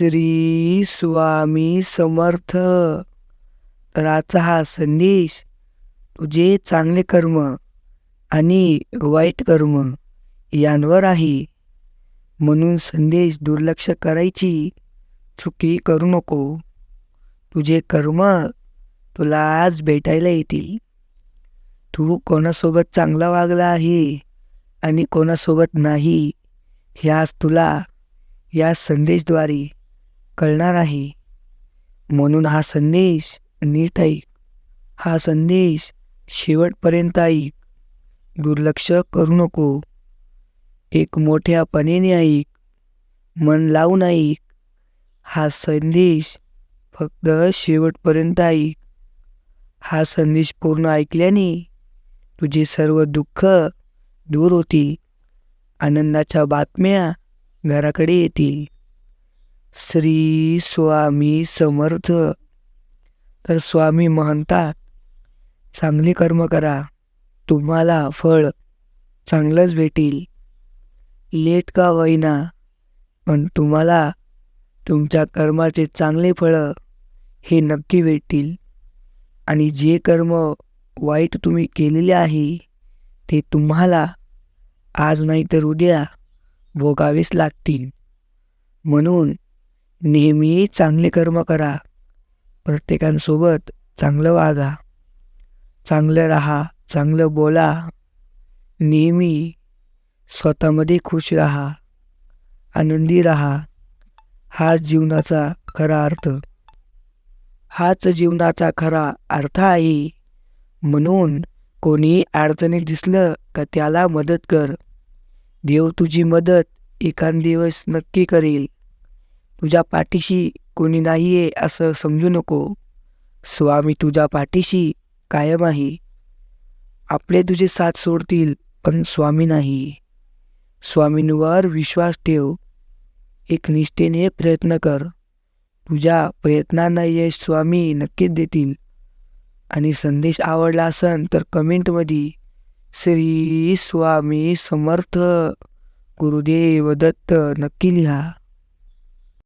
श्री स्वामी समर्थ. तर आजचा हा संदेश तुझे चांगले कर्म आणि वाईट कर्म यांवर आहे. म्हणून संदेश दुर्लक्ष करायची चुकी करू नको. तुझे कर्म तुला आज भेटायला येतील. तू कोणासोबत चांगला वागला आहे आणि कोणासोबत नाही हे आज तुला या संदेशद्वारे कळणार आहे. म्हणून हा संदेश नीट ऐक. हा संदेश शेवटपर्यंत ऐक. दुर्लक्ष करू नको. एक मोठ्यापणीने ऐक. मन लावून ऐक. हा संदेश फक्त शेवटपर्यंत ऐक. हा संदेश पूर्ण ऐकल्याने तुझे सर्व दुःख दूर होतील. आनंदाच्या बातम्या घराकडे येतील. श्री स्वामी समर्थ. तर स्वामी म्हणतात चांगले कर्म करा तुम्हाला फळ चांगलंच भेटेल. लेट का होईना पण तुम्हाला तुमच्या कर्माचे चांगले फळं हे नक्की भेटतील. आणि जे कर्म वाईट तुम्ही केलेले आहे ते तुम्हाला आज नाही तर उद्या भोगावेच लागतील. म्हणून नेहमी चांगले कर्म करा. प्रत्येकांसोबत चांगलं वागा. चांगलं राहा चांगलं बोला. नेहमी स्वतःमध्ये खुश राहा. आनंदी राहा. हाच जीवनाचा खरा अर्थ. हाच जीवनाचा खरा अर्थ आहे. म्हणून कोणी अडचणीत दिसलं का त्याला मदत कर. देव तुझी मदत एखाद दिवस नक्की करेल. तुझ्या पाठीशी कोणी नाही आहे असं समजू नको. स्वामी तुझ्या पाठीशी कायम आहे. आपले तुझे साथ सोडतील पण स्वामी नाही. स्वामींवर विश्वास ठेव. एक निष्ठेने प्रयत्न कर. तुझ्या प्रयत्नांना यश स्वामी नक्कीच देतील. आणि संदेश आवडला असन तर कमेंटमध्ये श्री स्वामी समर्थ गुरुदेव दत्त नक्की लिहा.